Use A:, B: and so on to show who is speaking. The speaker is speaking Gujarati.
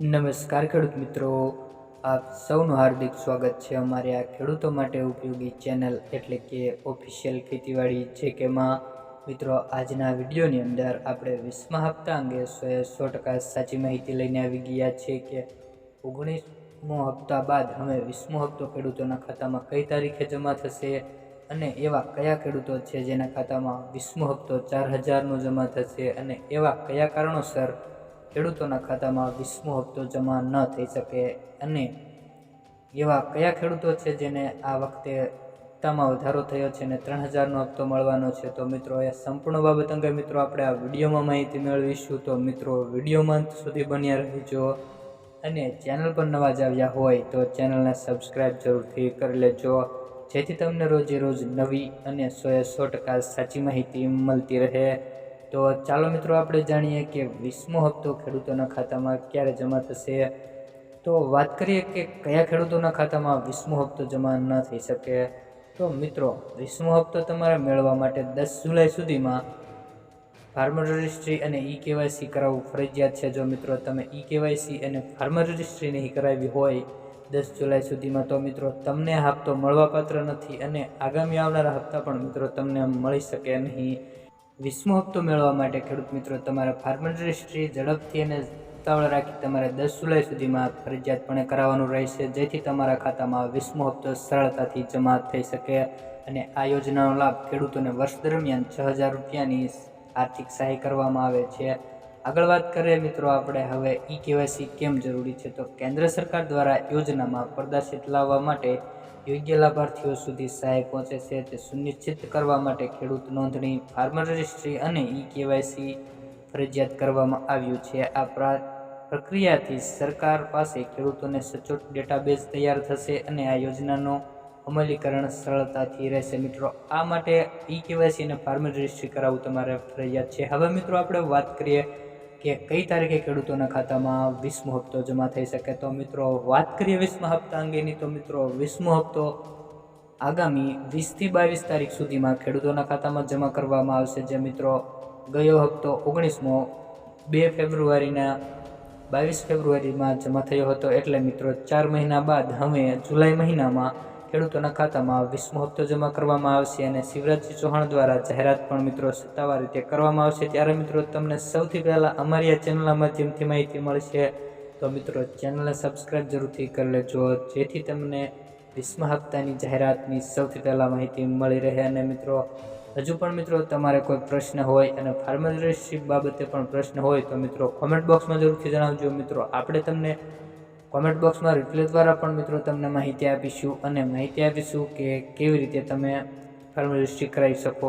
A: નમસ્કાર ખેડૂત મિત્રો, આપ સૌનું હાર્દિક સ્વાગત છે અમારી આ ખેડૂતો માટે ઉપયોગી ચેનલ એટલે કે ઓફિશિયલ ખેતીવાડી જે કેમાં મિત્રો, આજના વિડીયોની અંદર આપણે વીસમા હપ્તા અંગે સો સો ટકા સાચી માહિતી લઈને આવી ગયા છે કે ઓગણીસમો હપ્તા બાદ હવે વીસમો હપ્તો ખેડૂતોના ખાતામાં કઈ તારીખે જમા થશે અને એવા કયા ખેડૂતો છે જેના ખાતામાં વીસમો હપ્તો ચાર હજારનો જમા થશે અને એવા કયા કારણોસર ખેડૂતોના ખાતામાં વીસમો હપ્તો જમા ન થઈ શકે અને એવા કયા ખેડૂતો છે જેને આ વખતે હપ્તામાં વધારો થયો છે અને ત્રણ હજારનો હપ્તો મળવાનો છે? તો મિત્રો, એ સંપૂર્ણ બાબત અંગે મિત્રો આપણે આ વિડીયોમાં માહિતી મેળવીશું. તો મિત્રો, વિડીયોમાં સુધી બન્યા રહેજો અને ચેનલ પર નવા જ આવ્યા હોય તો ચેનલને સબસ્ક્રાઈબ જરૂરથી કરી લેજો. જેથી તમને રોજે રોજ નવી અને સોએ સો ટકા સાચી માહિતી મળતી રહે. તો ચાલો મિત્રો આપણે જાણીએ કે વીસમો હપ્તો ખેડૂતોના ખાતામાં ક્યારે જમા થશે? તો વાત કરીએ કે કયા ખેડૂતોના ખાતામાં વીસમો હપ્તો જમા ન થઈ શકે? તો મિત્રો વીસમો હપ્તો તમારે મેળવવા માટે દસ જુલાઈ સુધીમાં ફાર્મર રજિસ્ટ્રી અને ઈ કેવાયસી કરાવવું ફરજિયાત છે. જો મિત્રો તમે ઈ કેવાયસી અને ફાર્મર રજિસ્ટ્રી નહીં કરાવી હોય દસ જુલાઈ સુધીમાં, તો મિત્રો તમને હપ્તો મળવાપાત્ર નથી અને આગામી આવનારા હપ્તા પણ મિત્રો તમને મળી શકે નહીં. વીસમો હપ્તો મેળવવા માટે ખેડૂત મિત્રો, તમારે ફાર્મર રજિસ્ટ્રી ઝડપથી અને ઉતાવળ રાખી તમારે દસ જુલાઈ સુધીમાં ફરજિયાતપણે કરાવવાનું રહેશે, જેથી તમારા ખાતામાં વીસમો હપ્તો સરળતાથી જમા થઈ શકે અને આ યોજનાનો લાભ ખેડૂતોને વર્ષ દરમિયાન છ હજાર રૂપિયાની આર્થિક સહાય કરવામાં આવે છે. આગળ વાત કરીએ મિત્રો આપણે, હવે ઈ કેવાયસી કેમ જરૂરી છે? તો કેન્દ્ર સરકાર દ્વારા યોજનામાં પ્રદર્શિત લાવવા માટે યોગ્ય લાભાર્થીઓ સુધી સહાય પહોંચે છે તે સુનિશ્ચિત કરવા માટે ખેડૂત નોંધણી ફાર્મર રજિસ્ટ્રી અને ઈ કેવાયસી ફરજિયાત કરવામાં આવ્યું છે. આ પ્રક્રિયાથી સરકાર પાસે ખેડૂતોને સચોટ ડેટાબેઝ તૈયાર થશે અને આ યોજનાનો અમલીકરણ સરળતાથી રહેશે. મિત્રો, આ માટે ઈ કેવાયસી અને ફાર્મર રજિસ્ટ્રી કરાવવું તમારે ફરજિયાત છે. હવે મિત્રો, આપણે વાત કરીએ કે કઈ તારીખે ખેડૂતોના ખાતામાં વીસમો હપ્તો જમા થઈ શકે? તો મિત્રો, વાત કરીએ વીસમા હપ્તા અંગેની. તો મિત્રો, વીસમો હપ્તો આગામી વીસથી બાવીસ તારીખ સુધીમાં ખેડૂતોના ખાતામાં જમા કરવામાં આવશે. જે મિત્રો, ગયો હપ્તો ઓગણીસમો બે ફેબ્રુઆરીના, બાવીસ ફેબ્રુઆરીમાં જમા થયો હતો. એટલે મિત્રો, ચાર મહિના બાદ, હવે જુલાઈ મહિનામાં ખેડૂતોના ખાતામાં વીસમો હપ્તો જમા કરવામાં આવશે અને શિવરાજસિંહ ચૌહાણ દ્વારા જાહેરાત પણ મિત્રો સત્તાવાર રીતે કરવામાં આવશે. ત્યારે મિત્રો તમને સૌથી પહેલાં અમારી આ ચેનલના માધ્યમથી માહિતી મળશે. તો મિત્રો ચેનલને સબસ્ક્રાઈબ જરૂરથી કરી લેજો. જેથી તમને વીસમા હપ્તાની જાહેરાતની સૌથી પહેલાં માહિતી મળી રહે. અને મિત્રો, હજુ પણ મિત્રો તમારે કોઈ પ્રશ્ન હોય અને ફાર્મરશીપ બાબતે પણ પ્રશ્ન હોય તો મિત્રો કોમેન્ટ બોક્સમાં જરૂરથી જણાવજો. મિત્રો, આપણે તમને કોમેન્ટ બોક્સમાં રિપ્લે દ્વારા પણ મિત્રો તમને માહિતી આપીશું અને માહિતી આપીશું કે કેવી રીતે તમે ફાર્મર રજિસ્ટ્રી કરાવી શકો.